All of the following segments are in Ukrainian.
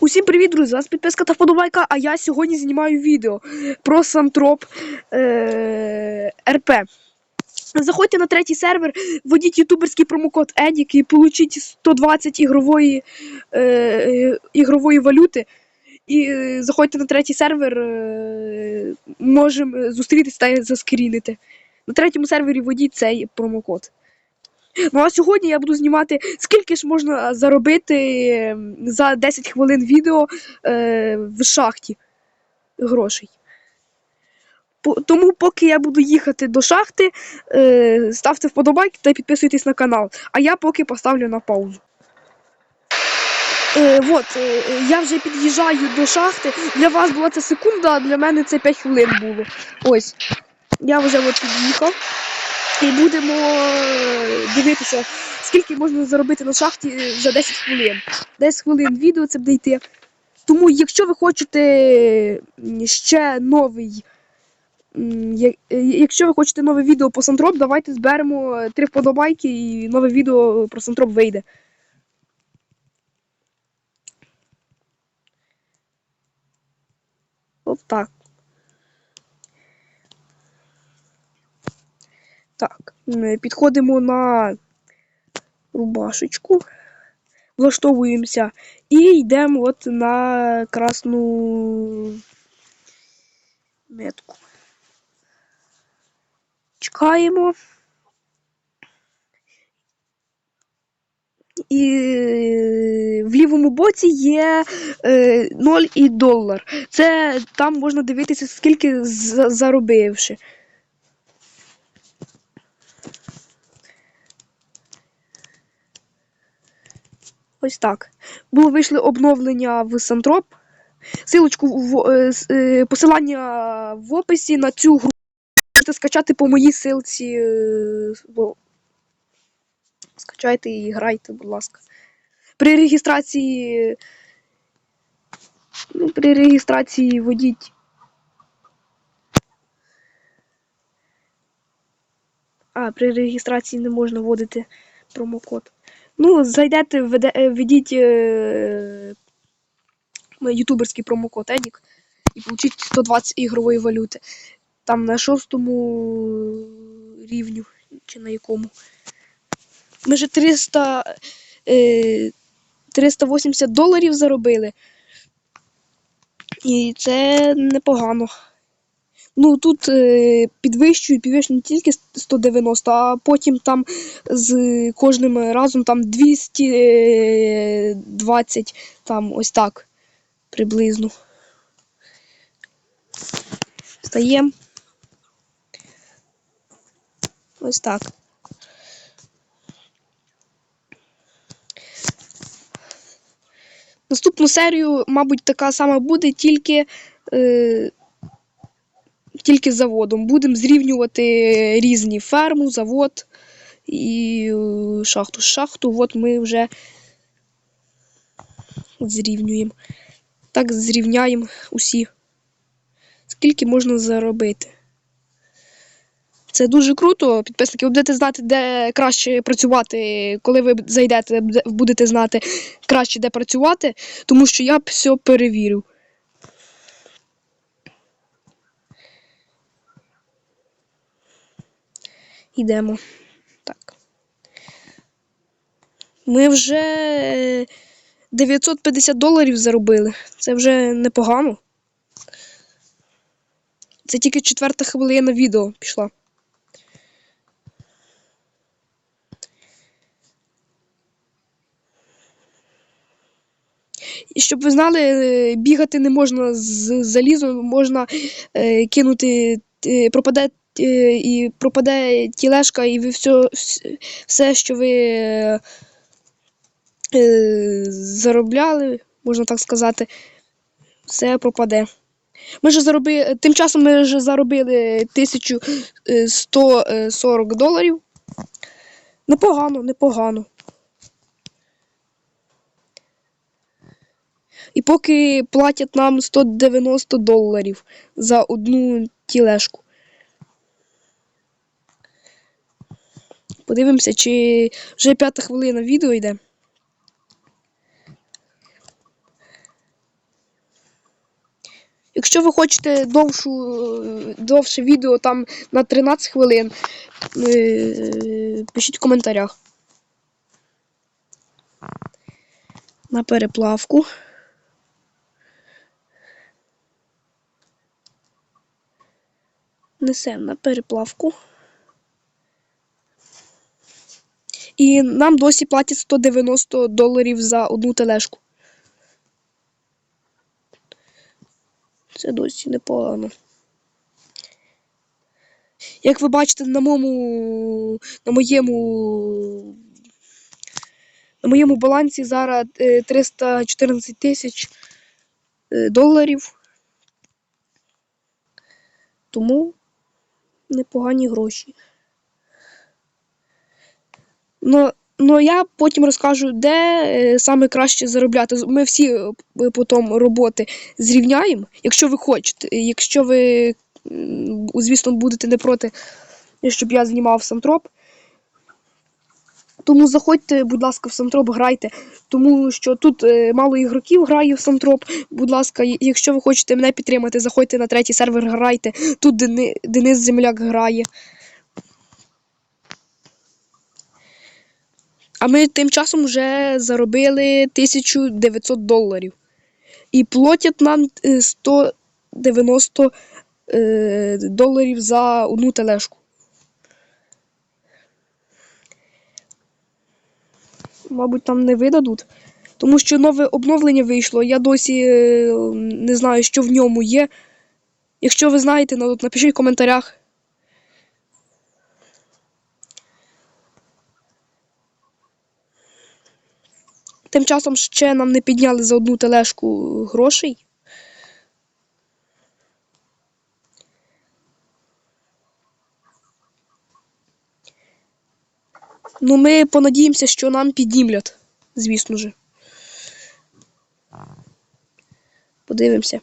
Усім привіт, друзі! Вас підписка та вподобайка, а я сьогодні знімаю відео про Сантроп е- РП. Заходьте на третій сервер, введіть ютуберський промокод EDIC і получіть 120 ігрової, е- е, ігрової валюти. І е, заходьте на третій сервер, е- можемо зустрітися та заскрінити. На третьому сервері введіть цей промокод. Ну а сьогодні я буду знімати, скільки ж можна заробити ем, за 10 хвилин відео е, в шахті грошей. Тому, поки я буду їхати до шахти, е, ставте вподобайки та підписуйтесь на канал. А я поки поставлю на паузу. Е, от, е, я вже під'їжджаю до шахти. Для вас була це секунда, а для мене це 5 хвилин було. Ось. Я вже от під'їхав. І будемо е, дивитися, скільки можна заробити на шахті е, за 10 хвилин. 10 хвилин відео це буде йти. Тому, якщо ви хочете ще новий. е, Якщо ви хочете нове відео по Сантроп, давайте зберемо три вподобайки і нове відео про Сантроп вийде. От так. Так, підходимо на рубашечку, влаштовуємося і йдемо от на красну метку. Чекаємо. І е, в лівому боці є е, 0 і долар. Це там можна дивитися, скільки заробивши. Ось так. Було вийшли обновлення в Сантроп. Силочку в е, е, посилання в описі на цю гру можете скачати по моїй силці. е, бо- Скачайте і грайте, будь ласка. При реєстрації. Ну, при реєстрації введіть. А, при реєстрації не можна вводити промокод. Ну, зайдете, е, введіть е, ютуберський промокод Едік і получіть 120 ігрової валюти. Там на шостому рівню чи на якому. Ми вже 300, е, 380 доларів заробили. І це непогано. Ну тут е, підвищують, підвищують не тільки 190, а потім там з кожним разом там 220, там ось так приблизно. Стаємо. Ось так. Наступну серію, мабуть, така сама буде, тільки, е, тільки з заводом. Будемо зрівнювати різні ферму, завод і е, шахту. Шахту от ми вже зрівнюємо. Так зрівняємо усі. Скільки можна заробити. Це дуже круто. Підписники, ви будете знати, де краще працювати. Коли ви зайдете, будете знати краще, де працювати, тому що я все перевірив. Йдемо. Так. Ми вже е, 950 доларів заробили. Це вже непогано. Це тільки четверта хвилина відео пішла. І щоб ви знали, е, бігати не можна з залізом, можна е, кинути, е, пропаде е, і пропаде тілешка, і ви все, все що ви е, е, заробляли, можна так сказати, все пропаде. Ми ж заробили, тим часом ми вже заробили 1140 доларів. Непогано, непогано. І поки платять нам 190 доларів за одну тілешку. Подивимося, чи вже п'ята хвилина відео йде. Якщо ви хочете довшу, довше відео там на 13 хвилин, е, пишіть в коментарях. На переплавку. Несемо на переплавку. І нам досі платять 190 доларів за одну тележку. Це досі непогано. Як ви бачите, на моєму на моєму на моєму балансі зараз е, 314 тисяч е, доларів. Тому непогані гроші. Ну, ну я потім розкажу, де е, саме краще заробляти. Ми всі е, потім роботи зрівняємо, якщо ви хочете. Якщо ви, звісно, будете не проти, щоб я знімав самтроп. Тому заходьте, будь ласка, в самтроп, грайте, тому що тут е, мало ігроків грає в самтроп. Будь ласка, якщо ви хочете мене підтримати, заходьте на третій сервер, грайте. Тут Дени- Денис Земляк грає. А ми тим часом вже заробили 1900 доларів. І платять нам е, 190 е, доларів за одну тележку. Мабуть, там не видадуть. Тому що нове обновлення вийшло. Я досі е, не знаю, що в ньому є. Якщо ви знаєте, ну, напишіть в коментарях. Тим часом ще нам не підняли за одну тележку грошей. Ну, ми понадіємося, що нам піднімлять, звісно же. Подивимося.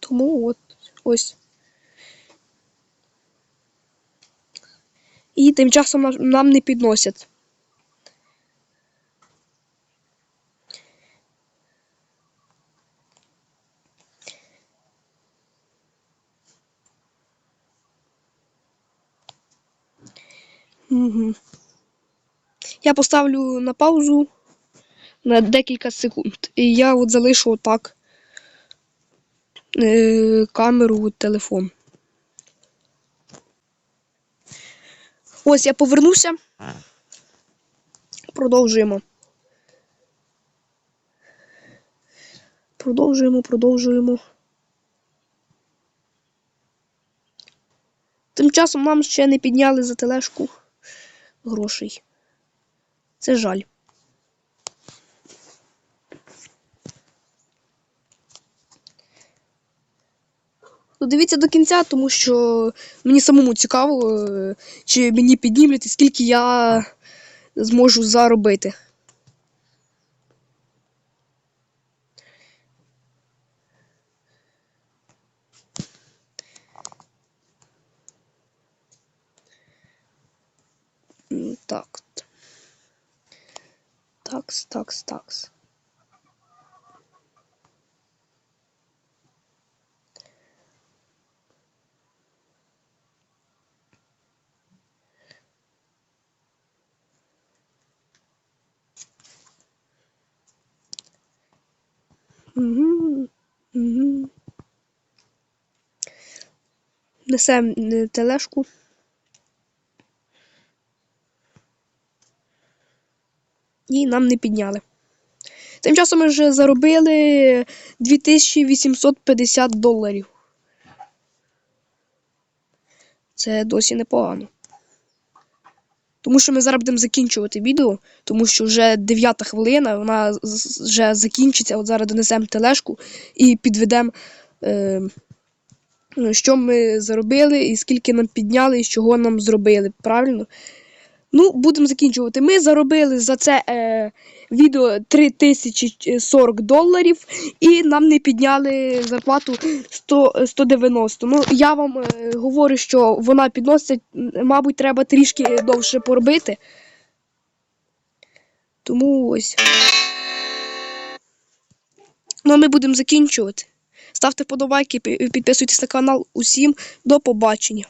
Тому от ось. І тим часом нам- не підносять. Угу. Я поставлю на паузу на декілька секунд. І я от залишу отак е, камеру, телефон. Ось я повернувся. Продовжуємо. Продовжуємо, продовжуємо. Тим часом нам ще не підняли за тележку грошей. Це жаль. Дивіться до кінця, тому що мені самому цікаво, е, чи мені піднімлять і скільки я зможу заробити. Так. Такс, такс, такс. Угу. Угу. Несем тележку. І нам не підняли. Тим часом ми вже заробили 2850 доларів. Це досі непогано. Тому що ми зараз будемо закінчувати відео, тому що вже 9 хвилина, вона вже закінчиться. От зараз донесемо тележку і підведемо, е, що ми заробили, і скільки нам підняли, і чого нам зробили. Правильно? Ну, будемо закінчувати. Ми заробили за це е, відео 3040 доларів, і нам не підняли зарплату 100, е, 190. Ну, я вам е, говорю, що вона підносить, мабуть, треба трішки довше поробити. Тому ось. Ну, ми будемо закінчувати. Ставте вподобайки, підписуйтесь на канал. Усім до побачення.